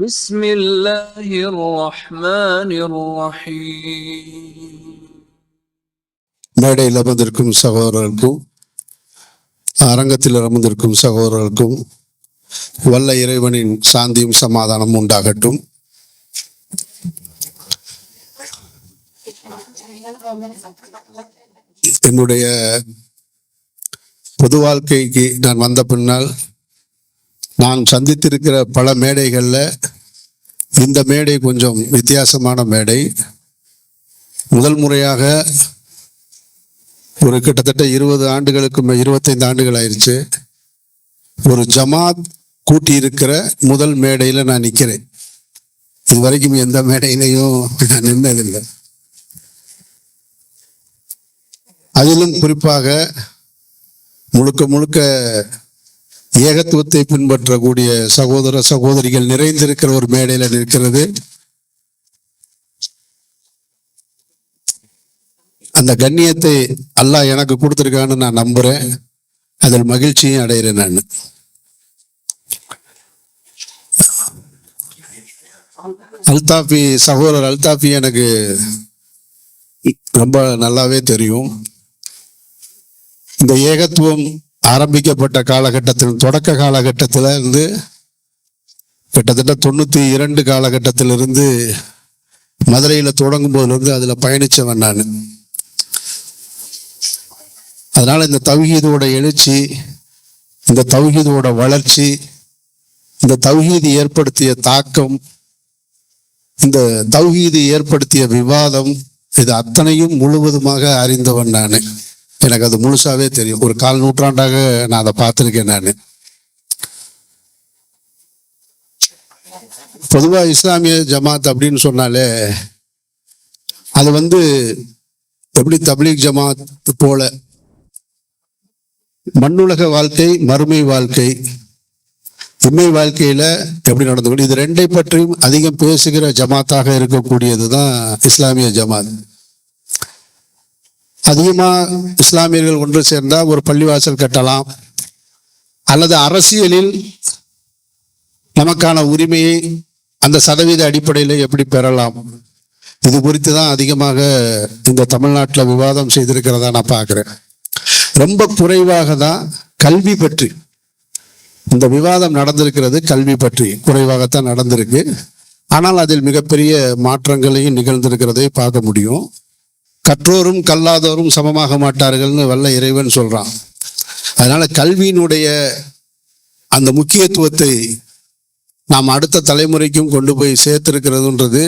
بسم الله الرحمن الرحيم மேடையில் அமர்ந்திருக்கும் சகோதரர்களுக்கும் அரங்கத்தில் அமர்ந்திருக்கும் சகோதரர்களுக்கும் வல்ல இறைவனின் சாந்தியும் சமாதானம் உண்டாகட்டும் என்னுடைய பொது வாழ்க்கைக்கு நான் வந்த பின்னால் நான் சந்தித்திருக்கிற பல மேடைகளில் இந்த மேடை கொஞ்சம் வித்தியாசமான மேடை. முதல் முறையாக ஒரு கிட்டத்தட்ட இருபது ஆண்டுகளுக்கு இருபத்தைந்து ஆண்டுகள் ஆயிடுச்சு ஒரு ஜமாத் கூட்டி இருக்கிற முதல் மேடையில் நான் நிற்கிறேன் இது வரைக்கும் எந்த மேடையிலையும் நான் நின்றதில்லை அதிலும் குறிப்பாக முழுக்க முழுக்க ஏகத்துவத்தை பின்பற்றக்கூடிய சகோதர சகோதரிகள் நிறைந்திருக்கிற ஒரு மேடையில நிற்கிறது. அந்த கண்ணியத்தை அல்லாஹ் எனக்கு கொடுத்துருக்கான்னு நான் நம்புறேன். அதில் மகிழ்ச்சியும் அடைகிறேன் நான். அல்தாஃபி சகோதரர் அல்தாஃபி எனக்கு ரொம்ப நல்லாவே தெரியும். இந்த ஏகத்துவம் ஆரம்பிக்கப்பட்ட காலகட்டத்தில் தொடக்க காலகட்டத்தில் இருந்து கிட்டத்தட்ட தொண்ணூற்றி இரண்டு காலகட்டத்திலிருந்து மதுரையில் தொடங்கும் போதுலேருந்து அதில் பயணித்தவன் நான். அதனால் இந்த தௌஹீதோட எழுச்சி இந்த தௌஹீதோட வளர்ச்சி இந்த தௌஹீது ஏற்படுத்திய தாக்கம் இந்த தௌஹீது ஏற்படுத்திய விவாதம் இது அத்தனையும் முழுவதுமாக அறிந்தவன் நான். எனக்கு அது முழுசாவே தெரியும். ஒரு கால் நூற்றாண்டாக நான் அதை பார்த்துருக்கேன் நான். பொதுவாக இஸ்லாமிய ஜமாத் அப்படின்னு சொன்னாலே அது வந்து எப்படி தப்லீக் ஜமாத் போல மண்ணுலக வாழ்க்கை மறுமை வாழ்க்கை இம்மை வாழ்க்கையில எப்படி நடந்து கொண்டு இது ரெண்டை பற்றியும் அதிகம் பேசுகிற ஜமாத்தாக இருக்கக்கூடியது தான் இஸ்லாமிய ஜமாத். அதிகமா இஸ்லாமியர்கள் ஒன்று சேர்ந்தா ஒரு பள்ளிவாசல் கட்டலாம். அல்லது அரசியலில் நமக்கான உரிமையை அந்த சதவீத அடிப்படையில் எப்படி பெறலாம்? இது குறித்து தான் அதிகமாக இந்த தமிழ்நாட்டில் விவாதம் செய்திருக்கிறதா நான் பார்க்குறேன். ரொம்ப குறைவாக தான் கல்வி பற்றி. இந்த விவாதம் நடந்திருக்கிறது கல்வி பற்றி. குறைவாகத்தான் நடந்திருக்கு. ஆனால் அதில் மிகப்பெரிய மாற்றங்களையும் நிகழ்ந்திருக்கிறதை பார்க்க முடியும். கற்றோரும் கல்லாதோரும் சமமாக மாட்டார்கள்னு வல்ல இறைவன் சொல்கிறான் அதனால் கல்வியினுடைய அந்த முக்கியத்துவத்தை நாம் அடுத்த தலைமுறைக்கும் கொண்டு போய் சேர்த்திருக்கிறதுன்றது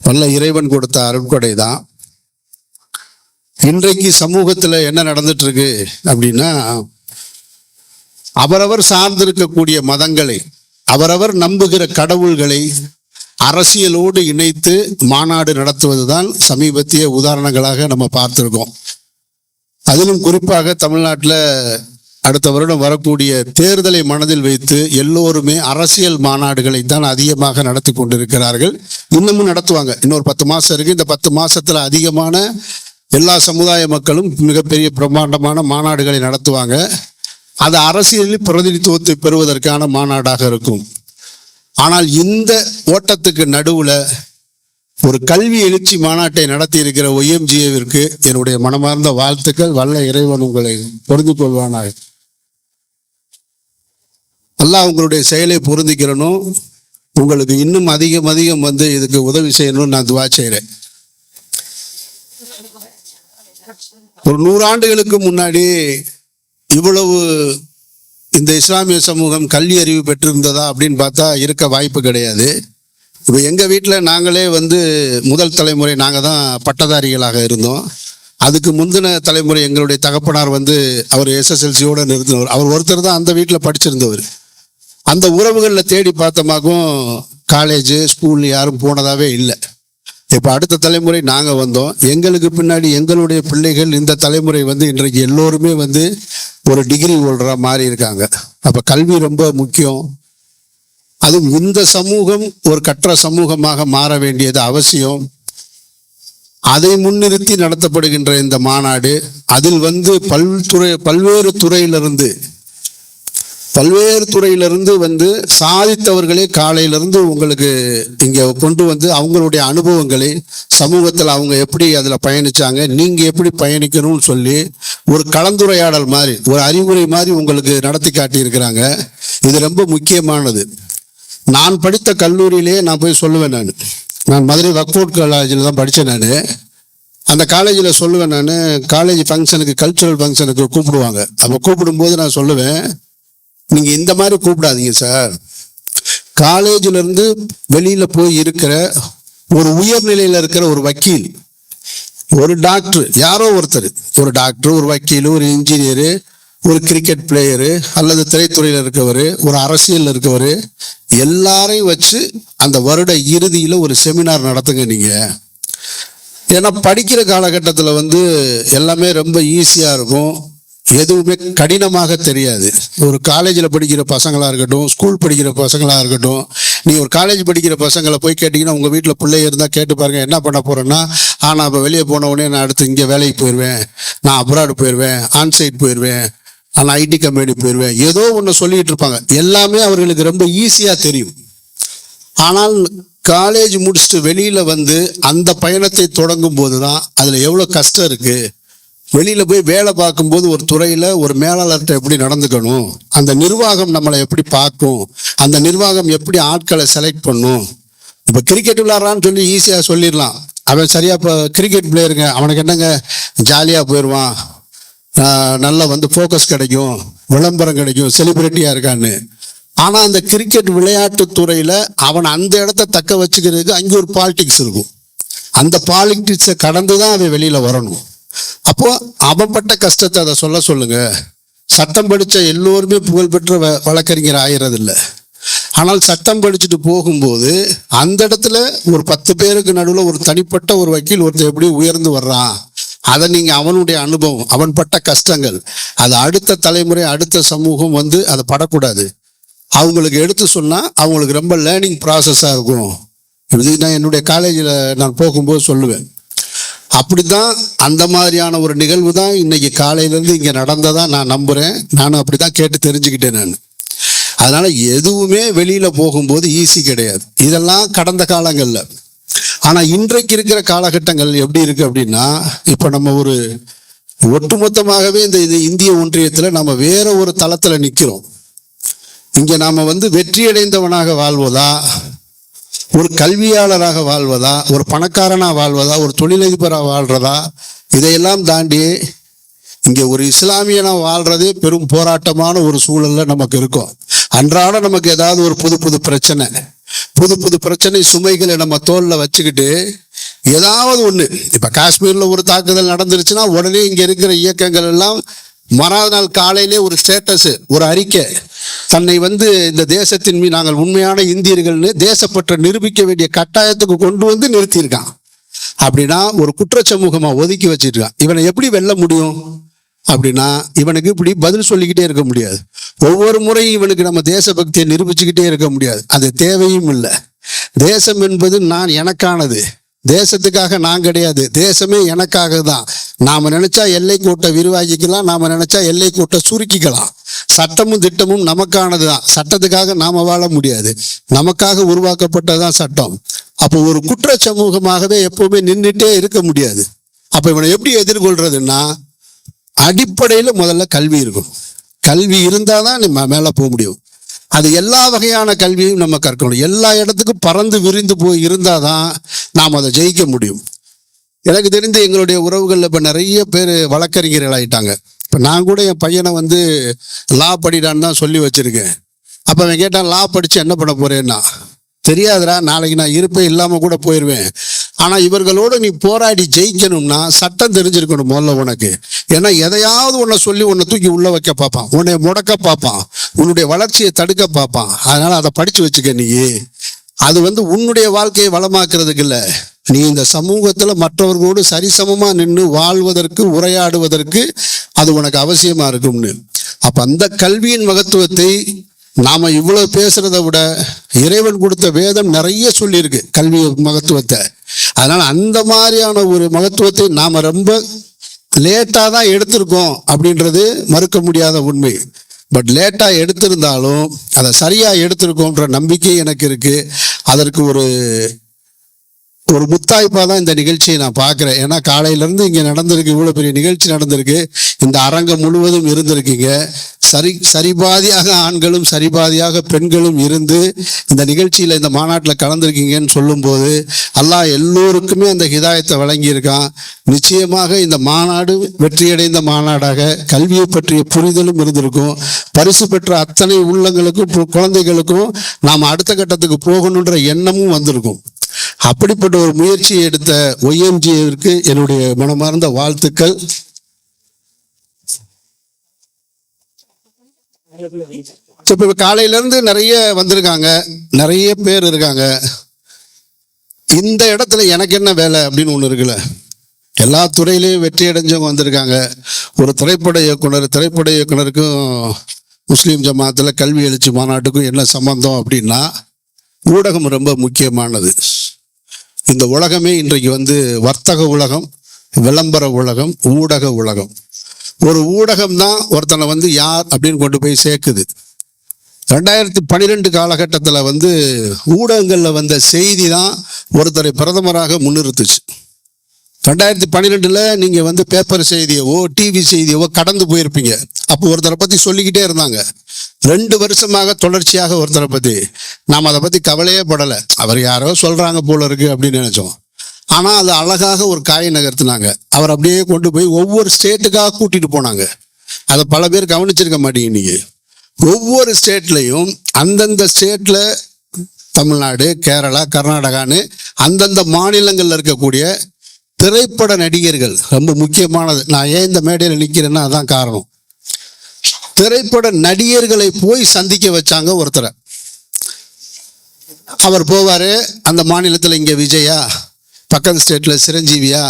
வல்ல இறைவன் கொடுத்த அருட்கொடை தான் இன்றைக்கு சமூகத்தில் என்ன நடந்துட்டுருக்கு அப்படின்னா அவரவர் சார்ந்திருக்கக்கூடிய மதங்களை அவரவர் நம்புகிற கடவுள்களை அரசியலோடு இணைத்து மாநாடு நடத்துவதுதான் சமீபத்திய உதாரணங்களாக நம்ம பார்த்துருக்கோம். அதிலும் குறிப்பாக தமிழ்நாட்டில் அடுத்த வருடம் வரக்கூடிய தேர்தலை மனதில் வைத்து எல்லோருமே அரசியல் மாநாடுகளை தான் அதிகமாக நடத்தி கொண்டிருக்கிறார்கள். இன்னமும் நடத்துவாங்க. இன்னொரு பத்து மாசம் இருக்கு. இந்த பத்து மாசத்துல அதிகமான எல்லா சமுதாய மக்களும் மிகப்பெரிய பிரம்மாண்டமான மாநாடுகளை நடத்துவாங்க. அது அரசியலில் பிரதிநிதித்துவத்தை பெறுவதற்கான மாநாடாக இருக்கும். ஆனால் இந்த ஓட்டத்துக்கு நடுவுல ஒரு கல்வி எழுச்சி மாநாட்டை நடத்தி இருக்கிற ஒய்எம்ஜிஏவிற்கு என்னுடைய மனமார்ந்த வாழ்த்துக்கள். வல்ல இறைவன் உங்களை பொருந்து கொள்வானாக. அல்லாஹ் உங்களுடைய செயலை பொருந்திக்கிறனும் உங்களுக்கு இன்னும் அதிகம் அதிகம் வந்து இதுக்கு உதவி செய்யணும்னு நான் துவா செய்கிறேன் ஒரு நூறாண்டுகளுக்கு முன்னாடி இவ்வளவு இந்த இஸ்லாமிய சமூகம் கல்வி அறிவு பெற்றிருந்ததா அப்படின்னு பார்த்தா இருக்க வாய்ப்பு கிடையாது. இப்போ எங்கள் வீட்டில் நாங்களே வந்து முதல் தலைமுறை நாங்கள் தான் பட்டதாரிகளாக இருந்தோம். அதுக்கு முந்தின தலைமுறை எங்களுடைய தகப்பனார் வந்து அவர் எஸ்எஸ்எல்சியோட நிறுத்தினவர். அவர் ஒருத்தர் தான் அந்த வீட்டில் படிச்சிருந்தவர். அந்த உறவுகளில் தேடி பார்த்தமாக்கும் காலேஜு ஸ்கூல் யாரும் போனதாகவே இல்லை. இப்போ அடுத்த தலைமுறை நாங்கள் வந்தோம். எங்களுக்கு பின்னாடி எங்களுடைய பிள்ளைகள் இந்த தலைமுறை வந்து இன்றைக்கு எல்லோருமே வந்து ஒரு டிகிரி ஹோல்டராக மாறி இருக்காங்க. அப்போ கல்வி ரொம்ப முக்கியம். அதுவும் இந்த சமூகம் ஒரு கற்ற சமூகமாக மாற வேண்டியது அவசியம். அதை முன்னிறுத்தி நடத்தப்படுகின்ற இந்த மாநாடு அதில் வந்து பல்துறை பல்வேறு துறையிலிருந்து பல்வேறு துறையிலிருந்து வந்து சாதித்தவர்களே காலையிலிருந்து உங்களுக்கு இங்கே கொண்டு வந்து அவங்களுடைய அனுபவங்களை சமூகத்தில் அவங்க எப்படி அதில் பயணிச்சாங்க நீங்கள் எப்படி பயணிக்கணும்னு சொல்லி ஒரு கலந்துரையாடல் மாதிரி ஒரு அறிவுரை மாதிரி உங்களுக்கு நடத்தி காட்டியிருக்கிறாங்க. இது ரொம்ப முக்கியமானது. நான் படித்த கல்லூரியிலே நான் போய் சொல்லுவேன் நான். நான் மதுரை வக்ஃபோர்ட் காலேஜில் தான் படித்தேன் நான். அந்த காலேஜில் சொல்லுவேன் நான் காலேஜ் ஃபங்க்ஷனுக்கு கல்ச்சுரல் ஃபங்க்ஷனுக்கு கூப்பிடுவாங்க. அப்போ கூப்பிடும்போது நான் சொல்லுவேன் நீங்கள் இந்த மாதிரி கூப்பிடாதீங்க சார் காலேஜில் இருந்து வெளியில் போய் இருக்கிற ஒரு உயர்நிலையில் இருக்கிற ஒரு வக்கீல் ஒரு டாக்டர் யாரோ ஒருத்தர் ஒரு டாக்டர் ஒரு வக்கீல் ஒரு இன்ஜினியரு ஒரு கிரிக்கெட் பிளேயரு அல்லது திரைத்துறையில் இருக்கவர் ஒரு அரசியல் இருக்கவர் எல்லாரையும் வச்சு அந்த வருட இறுதியில் ஒரு செமினார் நடத்துங்க நீங்கள் ஏன்னா படிக்கிற காலகட்டத்தில் வந்து எல்லாமே ரொம்ப ஈஸியாக இருக்கும். எதுவுமே கடினமாக தெரியாது. ஒரு காலேஜில் படிக்கிற பசங்களாக இருக்கட்டும் ஸ்கூல் படிக்கிற பசங்களாக இருக்கட்டும் நீ ஒரு காலேஜ் படிக்கிற பசங்களை போய் கேட்டிங்கன்னா உங்கள் வீட்டில் பிள்ளைய இருந்தால் கேட்டு பாருங்கள் என்ன பண்ண போகிறேன்னா ஆ நான் இப்போ வெளியே போன உடனே நான் அடுத்து இங்கே வேலைக்கு போயிடுவேன் நான் அப்ராடு போயிடுவேன் ஆன்சைட் போயிடுவேன் நான் ஐடி கம்பெனி போயிடுவேன் ஏதோ ஒன்று சொல்லிகிட்டு இருப்பாங்க. எல்லாமே அவர்களுக்கு ரொம்ப ஈஸியாக தெரியும். ஆனால் காலேஜ் முடிச்சுட்டு வெளியில் வந்து அந்த பயணத்தை தொடங்கும் போது தான் அதில் எவ்வளோ கஷ்டம் இருக்குது வெளியில போய் வேலை பார்க்கும்போது ஒரு துறையில ஒரு மேலாளர்கிட்ட எப்படி நடந்துக்கணும்? அந்த நிர்வாகம் நம்மளை எப்படி பார்க்கும்? அந்த நிர்வாகம் எப்படி ஆட்களை செலக்ட் பண்ணும்? இப்ப கிரிக்கெட் விளாட்றான்னு சொல்லி ஈஸியா சொல்லிடலாம். அவன் சரியா இப்போ கிரிக்கெட் பிளேயருங்க அவனுக்கு என்னங்க? ஜாலியா போயிடுவான். நல்லா வந்து ஃபோக்கஸ் கிடைக்கும். விளம்பரம் கிடைக்கும். செலிபிரிட்டியா இருக்கான்னு. ஆனா அந்த கிரிக்கெட் விளையாட்டு துறையில அவன் அந்த இடத்த தக்க வச்சுக்கிறதுக்கு அங்கே ஒரு பாலிடிக்ஸ் இருக்கும். அந்த பாலிடிக்ஸை கடந்து தான் அவன் வெளியில வரணும். அப்போ அவன் பட்ட கஷ்டத்தை அதை சொல்ல சொல்லுங்க. சட்டம் படித்த எல்லோருமே புகழ்பெற்ற வ- வழக்கறிஞர் ஆகிறதில்ல ஆனால் சட்டம் படிச்சுட்டு போகும்போது அந்த இடத்துல ஒரு பத்து பேருக்கு நடுவில் ஒரு தனிப்பட்ட ஒரு வக்கீல் ஒருத்தர் எப்படி உயர்ந்து வர்றான். அதை நீங்கள் அவனுடைய அனுபவம் அவன் பட்ட கஷ்டங்கள் அது அடுத்த தலைமுறை அடுத்த சமூகம் வந்து அதை படக்கூடாது. அவங்களுக்கு எடுத்து சொன்னால் அவங்களுக்கு ரொம்ப லேர்னிங் ப்ராசஸாக இருக்கும். இது நான் என்னுடைய காலேஜில் நான் போகும்போது சொல்லுவேன். அப்படிதான் அந்த மாதிரியான ஒரு நிகழ்வு தான் இன்னைக்கு காலையிலேருந்து இங்கே நடந்ததா நான் நம்புறேன். நானும் அப்படி தான் கேட்டு தெரிஞ்சுக்கிட்டேன் நான். அதனால எதுவுமே வெளியில போகும்போது ஈஸி கிடையாது. இதெல்லாம் கடந்த காலங்கள்ல. ஆனா இன்றைக்கு இருக்கிற காலகட்டங்கள் எப்படி இருக்கு அப்படின்னா இப்ப நம்ம ஒரு ஒட்டுமொத்தமாகவே இந்த இது இந்திய ஒன்றியத்துல நம்ம வேற ஒரு தளத்துல நிக்கிறோம். இங்க நாம வந்து வெற்றியடைந்தவனாக வாழ்வதா ஒரு கல்வியாளராக வாழ்வதா ஒரு பணக்காரனாக வாழ்வதா ஒரு தொழிலதிபராக வாழ்றதா இதையெல்லாம் தாண்டி இங்கே ஒரு இஸ்லாமியனாக வாழ்றதே பெரும் போராட்டமான ஒரு சூழலில் நமக்கு இருக்கும். அன்றாட நமக்கு ஏதாவது ஒரு புது புது பிரச்சனை புது புது பிரச்சனை சுமைகளை நம்ம தோலில் வச்சுக்கிட்டு ஏதாவது ஒன்று இப்போ காஷ்மீரில் ஒரு தாக்குதல் நடந்துருச்சுன்னா உடனே இங்கே இருக்கிற இயக்கங்கள் எல்லாம் மறாத நாள் காலையிலே ஒரு ஸ்டேட்டஸு ஒரு அறிக்கை. தன்னை வந்து இந்த தேசத்தின் மீது நாங்கள் உண்மையான இந்தியர்கள்னு தேசப்பற்ற நிரூபிக்க வேண்டிய கட்டாயத்துக்கு கொண்டு வந்து நிறுத்தியிருக்கான். அப்படின்னா ஒரு குற்ற சமூகமா ஒதுக்கி வச்சிருக்கான். இவனை எப்படி வெல்ல முடியும்? அப்படின்னா இவனுக்கு இப்படி பதில் சொல்லிக்கிட்டே இருக்க முடியாது. ஒவ்வொரு முறையும் இவனுக்கு நம்ம தேசபக்தியை நிரூபிச்சுக்கிட்டே இருக்க முடியாது. அது தேவையும் இல்லை. தேசம் என்பது நான் எனக்கானது. தேசத்துக்காக நான் கிடையாது. தேசமே எனக்காக தான் நாம நினைச்சா எல்லை கோட்டை விரிவாக்கிக்கலாம். நாம நினைச்சா எல்லை கோட்டை சுருக்கிக்கலாம். சட்டமும் திட்டமும் நமக்கானது தான். சட்டத்துக்காக நாம வாழ முடியாது. நமக்காக உருவாக்கப்பட்டதான் சட்டம். அப்போ ஒரு குற்ற சமூகமாகவே எப்பவுமே நின்றுட்டே இருக்க முடியாது. அப்போ இவனை எப்படி எதிர்கொள்றதுன்னா அடிப்படையில் முதல்ல கல்வி இருக்கும் கல்வி இருந்தால் தான் நம்ம மேலே போக முடியும். அது எல்லா வகையான கல்வியும் நம்ம கற்கணும். எல்லா இடத்துக்கும் பறந்து விரிந்து போய் இருந்தால் தான் நாம் அதை ஜெயிக்க முடியும். எனக்கு தெரிந்து எங்களுடைய உறவுகளில் இப்போ நிறைய பேர் வழக்கறிஞர்கள் ஆகிட்டாங்க இப்போ நான் கூட என் பையனை வந்து லா படிடான்னு தான் சொல்லி வச்சுருக்கேன். அப்போ அவன் கேட்டான் லா படித்து என்ன பண்ண போறேன்னா? தெரியாதுடா நாளைக்கு நான் இருப்பேன் இல்லாமல் கூட போயிடுவேன் ஆனால் இவர்களோடு நீ போராடி ஜெயிக்கணும்னா சட்டம் தெரிஞ்சிருக்கணும் முதல்ல உனக்கு. ஏன்னா எதையாவது உன்னை சொல்லி உன்னை தூக்கி உள்ளே வைக்க பார்ப்பான். உன்னை முடக்க பார்ப்பான். உன்னுடைய வளர்ச்சியை தடுக்க பார்ப்பான். அதனால் அதை படித்து வச்சுக்க நீ. அது வந்து உன்னுடைய வாழ்க்கையை வளமாக்குறதுக்கு இல்லை. நீ இந்த சமூகத்துல மற்றவர்களோடு சரிசமமா நின்று வாழ்வதற்கு உரையாடுவதற்கு அது உனக்கு அவசியமா இருக்கும்னு. அப்ப அந்த கல்வியின் மகத்துவத்தை நாம இவ்வளவு பேசுகிறத விட இறைவன் கொடுத்த வேதம் நிறைய சொல்லியிருக்கு கல்வி மகத்துவத்தை. அதனால அந்த மாதிரியான ஒரு மகத்துவத்தை நாம ரொம்ப லேட்டாக தான் எடுத்திருக்கோம் அப்படின்றது மறுக்க முடியாத உண்மை. பட் லேட்டாக எடுத்திருந்தாலும் அதை சரியாக எடுத்திருக்கோன்ற நம்பிக்கை எனக்கு இருக்குது அதற்கு ஒரு ஒரு முத்தாய்ப்பாக தான் இந்த நிகழ்ச்சியை நான் பார்க்குறேன். ஏன்னா காலையிலேருந்து இங்கே நடந்திருக்கு இவ்வளோ பெரிய நிகழ்ச்சி நடந்திருக்கு. இந்த அரங்கம் முழுவதும் இருந்திருக்கீங்க. சரி சரிபாதியாக ஆண்களும் சரிபாதியாக பெண்களும் இருந்து இந்த நிகழ்ச்சியில் இந்த மாநாட்டில் கலந்துருக்கீங்கன்னு சொல்லும்போது அல்லாஹ் எல்லோருக்குமே அந்த ஹிதாயத்தை வழங்கியிருக்கான். நிச்சயமாக இந்த மாநாடு வெற்றியடைந்த மாநாடாக கல்வியை பற்றிய புரிதலும் இருந்திருக்கும். பரிசு பெற்ற அத்தனை உள்ளங்களுக்கும் குழந்தைகளுக்கும் நாம் அடுத்த கட்டத்துக்கு போகணுன்ற எண்ணமும் வந்திருக்கும். அப்படிப்பட்ட ஒரு முயற்சியை எடுத்த ஒய்எம்ஜிஏவிற்கு என்னுடைய மனமார்ந்த வாழ்த்துக்கள். இப்போ காலையிலேருந்து காலையில இருந்து நிறைய வந்திருக்காங்க. நிறைய பேர் இருக்காங்க. இந்த இடத்துல எனக்கு என்ன வேலை அப்படின்னு ஒன்று இருக்குல்ல. எல்லா துறையிலையும் வெற்றி அடைஞ்சவங்க வந்திருக்காங்க. ஒரு திரைப்பட இயக்குனர் திரைப்பட இயக்குனருக்கும் முஸ்லீம் ஜமாத்தில் கல்வி எழுச்சி மாநாட்டுக்கும் என்ன சம்பந்தம் அப்படின்னா ஊடகம் ரொம்ப முக்கியமானது. இந்த உலகமே இன்றைக்கு வந்து வர்த்தக உலகம் விளம்பர உலகம் ஊடக உலகம். ஒரு ஊடகம் தான் ஒருத்தனை வந்து யார் அப்படின்னு கொண்டு போய் சேர்க்குது. ரெண்டாயிரத்தி பன்னிரெண்டு காலகட்டத்தில் வந்து ஊடகங்களில் வந்த செய்தி தான் ஒருத்தரை பிரதமராக முன்னிறுத்துச்சு. ரெண்டாயிரத்தி பன்னிரெண்டில் நீங்கள் வந்து பேப்பர் செய்தியவோ டிவி செய்தியவோ கடந்து போயிருப்பீங்க. அப்போ ஒருத்தரை பற்றி சொல்லிக்கிட்டே இருந்தாங்க. ரெண்டு வருஷமாக தொடர்ச்சியாக ஒருத்தரை பற்றி நாம் அதை பற்றி கவலையே படலை. அவர் யாரோ சொல்கிறாங்க போல இருக்கு அப்படின்னு நினச்சோம். ஆனால் அது அழகாக ஒரு காயை நகர்த்தினாங்க. அவர் அப்படியே கொண்டு போய் ஒவ்வொரு ஸ்டேட்டுக்காக கூட்டிட்டு போனாங்க. அதை பல பேர் கவனிச்சிருக்க மாட்டீங்க நீங்கள் ஒவ்வொரு ஸ்டேட்லையும் அந்தந்த ஸ்டேட்டில் தமிழ்நாடு கேரளா கர்நாடகான்னு அந்தந்த மாநிலங்களில் இருக்கக்கூடிய திரைப்பட நடிகர்கள் ரொம்ப முக்கியமானது. நான் ஏன் இந்த மேடையில் நிற்கிறேன்னா அதான் காரணம். திரைப்பட நடிகர்களை போய் சந்திக்க வச்சாங்க ஒருத்தரை. அவர் போவார் அந்த மாநிலத்தில் இங்கே விஜயா பக்கத்து ஸ்டேட்டில் சிரஞ்சீவியா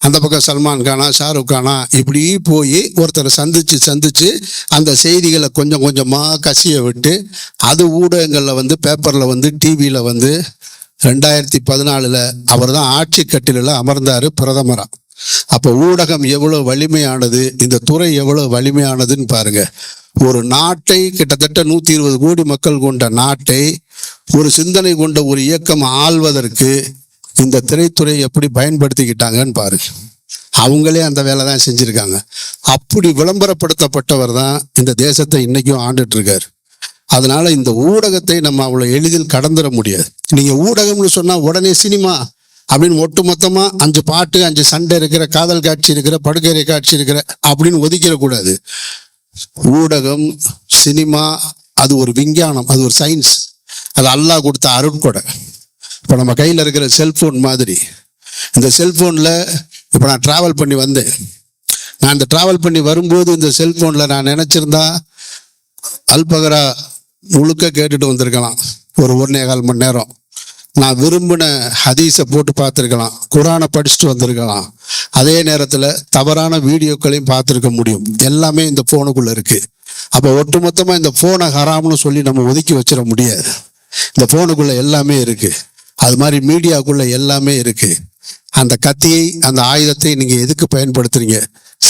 அந்த பக்கம் சல்மான் கானா ஷாருக் கானா இப்படி போய் ஒருத்தரை சந்திச்சு சந்திச்சு அந்த செய்திகளை கொஞ்சம் கொஞ்சமாக கசிய விட்டு அது ஊடகங்களில் வந்து பேப்பரில் வந்து டிவியில் வந்து ரெண்டாயிரத்தி பதினாலில் அவர் தான் ஆட்சி கட்டிலில் அமர்ந்தார் பிரதமராக அப்போ ஊடகம் எவ்வளோ வலிமையானது இந்த துறை எவ்வளோ வலிமையானதுன்னு பாருங்க. ஒரு நாட்டை கிட்டத்தட்ட நூற்றி இருபது கோடி மக்கள் கொண்ட நாட்டை ஒரு சிந்தனை கொண்ட ஒரு இயக்கம் ஆள்வதற்கு இந்த திரைத்துறை எப்படி பயன்படுத்திக்கிட்டாங்கன்னு பாருங்க. அவங்களே அந்த வேலை தான் செஞ்சுருக்காங்க. அப்படி விளம்பரப்படுத்தப்பட்டவர் தான் இந்த தேசத்தை இன்னைக்கும் ஆண்டுட்டு இருக்காரு அதனால இந்த ஊடகத்தை நம்ம அவ்வளோ எளிதில் கடந்துட முடியாது. நீங்க ஊடகம்னு சொன்னா உடனே சினிமா அப்படின்னு ஒட்டு மொத்தமா அஞ்சு பாட்டு அஞ்சு சண்டை இருக்கிற காதல் காட்சி இருக்கிற படுக்கறை காட்சி இருக்கிற அப்படின்னு ஒதுக்கிடக்கூடாது. ஊடகம் சினிமா அது ஒரு விஞ்ஞானம் அது ஒரு சயின்ஸ் அது அல்லாஹ் கொடுத்த அருட்கொடை. இப்போ நம்ம கையில் இருக்கிற செல்ஃபோன் மாதிரி. இந்த செல்ஃபோனில் இப்போ நான் ட்ராவல் பண்ணி வந்தேன். நான் இந்த ட்ராவல் பண்ணி வரும்போது இந்த செல்ஃபோனில் நான் நினச்சிருந்தா அல்பகரா முழுக்க கேட்டுட்டு வந்திருக்கலாம். ஒரு ஒன்றே கால் மணி நேரம். நான் விரும்பின ஹதீஸை போட்டு பார்த்துருக்கலாம் குரானை படிச்சுட்டு வந்திருக்கலாம். அதே நேரத்தில் தவறான வீடியோக்களையும் பார்த்துருக்க முடியும். எல்லாமே இந்த ஃபோனுக்குள்ளே இருக்குது அப்போ ஒட்டுமொத்தமாக இந்த ஃபோனை ஹராம்னு சொல்லி நம்ம ஒதுக்கி வச்சிட முடியாது. இந்த ஃபோனுக்குள்ளே எல்லாமே இருக்குது அது மாதிரி மீடியாக்குள்ளே எல்லாமே இருக்குது அந்த கத்தியை அந்த ஆயுதத்தை நீங்கள் எதுக்கு பயன்படுத்துறீங்க?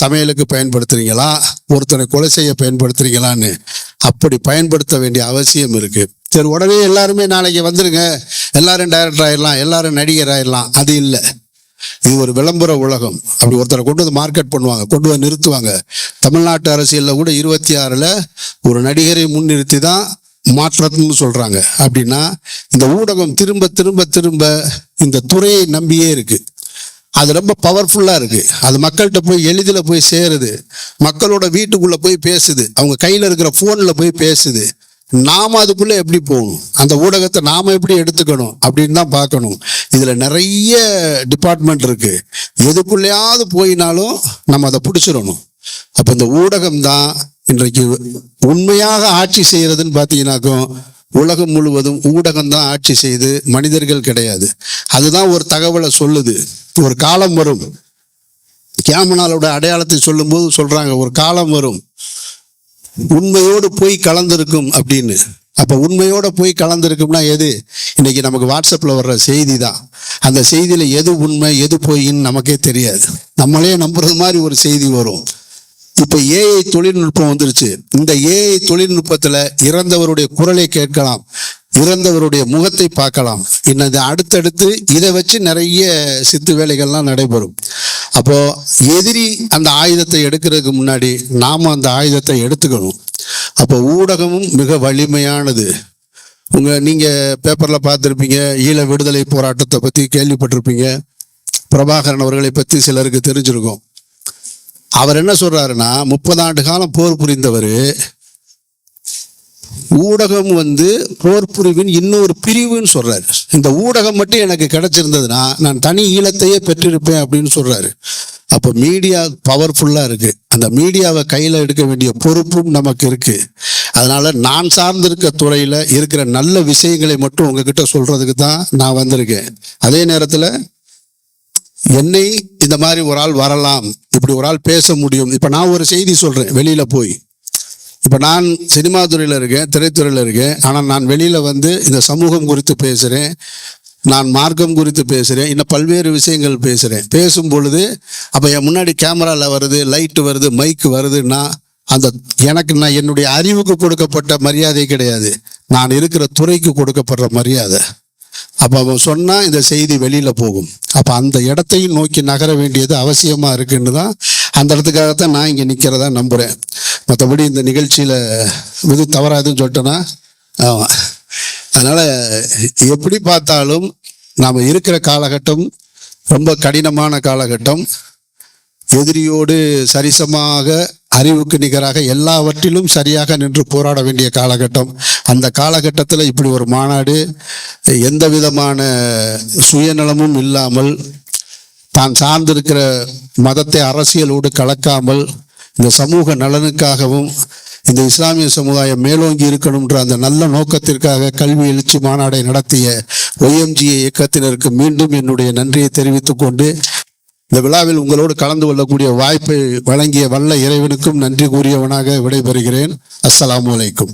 சமையலுக்கு பயன்படுத்துறீங்களா? ஒருத்தனை கொலை செய்ய பயன்படுத்துறீங்களான்னு. அப்படி பயன்படுத்த வேண்டிய அவசியம் இருக்குது சரி உடனே எல்லாருமே நாளைக்கு வந்துருங்க. எல்லாரும் டைரக்டர் ஆயிடலாம் எல்லாரும் நடிகர் ஆயிடலாம் அது இல்லை. இது ஒரு விளம்பர உலகம். அப்படி ஒருத்தரை கொண்டு வந்து மார்க்கெட் பண்ணுவாங்க கொண்டு வந்து நிறுத்துவாங்க. தமிழ்நாட்டு அரசியலில் கூட இருபத்தி ஆறில் ஒரு நடிகரை முன்னிறுத்தி தான் மாற்றம்னு சொல்கிறாங்க அப்படின்னா இந்த ஊடகம் திரும்ப திரும்ப திரும்ப இந்த துறையை நம்பியே இருக்குது அது ரொம்ப பவர்ஃபுல்லாக இருக்குது அது மக்கள்கிட்ட போய் எளிதில் போய் சேருது. மக்களோட வீட்டுக்குள்ளே போய் பேசுது. அவங்க கையில் இருக்கிற ஃபோனில் போய் பேசுது. நாம அதுக்குள்ள எப்படி போகணும்? அந்த ஊடகத்தை நாம எப்படி எடுத்துக்கணும் அப்படின்னு தான் பார்க்கணும். இதுல நிறைய டிபார்ட்மெண்ட் இருக்கு. எதுக்குள்ளேயாவது போயினாலும் நம்ம அதை பிடிச்சிடணும். அப்ப இந்த ஊடகம் தான் இன்றைக்கு உண்மையாக ஆட்சி செய்யறதுன்னு பார்த்தீங்கன்னாக்கும் உலகம் முழுவதும் ஊடகம் தான் ஆட்சி செய்து மனிதர்கள் கிடையாது. அதுதான் ஒரு தகவலை சொல்லுது. ஒரு காலம் வரும். கேமனாலோட அடையாளத்தை சொல்லும்போது சொல்றாங்க ஒரு காலம் வரும். உண்மையோடு போய் கலந்திருக்கும் அப்படின்னு. அப்போ உண்மையோட போய் கலந்திருக்கும்னா எது? இன்னைக்கு நமக்கு வாட்ஸ்அப்பில் வர்ற செய்தி தான் அந்த செய்தியில் எது உண்மை எது பொய்ன்னு நமக்கே தெரியாது. நம்மளே நம்புறது மாதிரி ஒரு செய்தி வரும். இப்போ ஏஐ தொழில்நுட்பம் வந்துருச்சு. இந்த ஏஐ தொழில்நுட்பத்தில் இறந்தவருடைய குரலை கேட்கலாம். இறந்தவருடைய முகத்தை பார்க்கலாம். இன்னது அடுத்தடுத்து இதை வச்சு நிறைய சித்து வேலைகள்லாம் நடைபெறும். அப்போ எதிரி அந்த ஆயுதத்தை எடுக்கிறதுக்கு முன்னாடி நாம அந்த ஆயுதத்தை எடுத்துக்கணும். அப்போ ஊடகமும் மிக வலிமையானது. உங்க நீங்க பேப்பர்ல பார்த்துருப்பீங்க ஈழ விடுதலை போராட்டத்தை பத்தி கேள்விப்பட்டிருப்பீங்க. பிரபாகரன் அவர்களை பத்தி சிலருக்கு தெரிஞ்சிருக்கும். அவர் என்ன சொல்றாருன்னா முப்பது ஆண்டு காலம் போர் புரிந்தவர் ஊடகம் வந்து போர் புரிவின் இன்னொரு பிரிவுன்னு சொல்றாரு. இந்த ஊடகம் மட்டும் எனக்கு கிடைச்சிருந்ததுன்னா நான் தனி ஈழத்தையே பெற்றிருப்பேன் அப்படின்னு சொல்றாரு. அப்போ மீடியா பவர்ஃபுல்லா இருக்கு. அந்த மீடியாவை கையில எடுக்க வேண்டிய பொறுப்பும் நமக்கு இருக்கு. அதனால நான் சார்ந்திருக்க துறையில இருக்கிற நல்ல விஷயங்களை மட்டும் உங்ககிட்ட சொல்றதுக்கு தான் நான் வந்திருக்கேன். அதே நேரத்துல என்னை இந்த மாதிரி ஒரு ஆள் வரலாம் இப்படி ஒரு ஆள் பேச முடியும். இப்ப நான் ஒரு செய்தி சொல்றேன் வெளியில போய். இப்போ நான் சினிமா துறையில் இருக்கேன் திரைத்துறையில் இருக்கேன். ஆனால் நான் வெளியில் வந்து இந்த சமூகம் குறித்து பேசுகிறேன் நான் மார்க்கம் குறித்து பேசுகிறேன் இன்னும் பல்வேறு விஷயங்கள் பேசுகிறேன் பேசும் பொழுது அப்போ என் முன்னாடி கேமராவில் வருது லைட்டு வருது மைக்கு வருதுன்னா அந்த எனக்கு நான் என்னுடைய அறிவுக்கு கொடுக்கப்பட்ட மரியாதை கிடையாது. நான் இருக்கிற துறைக்கு கொடுக்கப்படுற மரியாதை. அப்போ அவன் சொன்னால் இந்த செய்தி வெளியில் போகும். அப்போ அந்த இடத்தையும் நோக்கி நகர வேண்டியது அவசியமாக இருக்குன்னு தான் அந்த இடத்துக்காகத்தான் நான் இங்கே நிற்கிறதா நம்புகிறேன் மற்றபடி இந்த நிகழ்ச்சியில் இது தவறாதுன்னு சொல்லிட்டேன்னா ஆமாம் அதனால் எப்படி பார்த்தாலும் நாம் இருக்கிற காலகட்டம் ரொம்ப கடினமான காலகட்டம். எதிரியோடு சரிசமாக அறிவுக்கு நிகராக எல்லாவற்றிலும் சரியாக நின்று போராட வேண்டிய காலகட்டம். அந்த காலகட்டத்தில் இப்படி ஒரு மாநாடு எந்த விதமான சுயநலமும் இல்லாமல் தான் சார்ந்திருக்கிற மதத்தை அரசியலோடு கலக்காமல் இந்த சமூக நலனுக்காகவும் இந்த இஸ்லாமிய சமுதாயம் மேலோங்கி இருக்கணும்ன்ற அந்த நல்ல நோக்கத்திற்காக கல்வி எழுச்சி மாநாடை நடத்திய ஒய்எம்ஜிஏ இயக்கத்தினருக்கு மீண்டும் என்னுடைய நன்றியை தெரிவித்துக் கொண்டு இந்த விழாவில் உங்களோடு கலந்து கொள்ளக்கூடிய வாய்ப்பை வழங்கிய வல்ல இறைவனுக்கும் நன்றி கூறியவனாக விடைபெறுகிறேன். அஸ்ஸலாமு அலைக்கும்.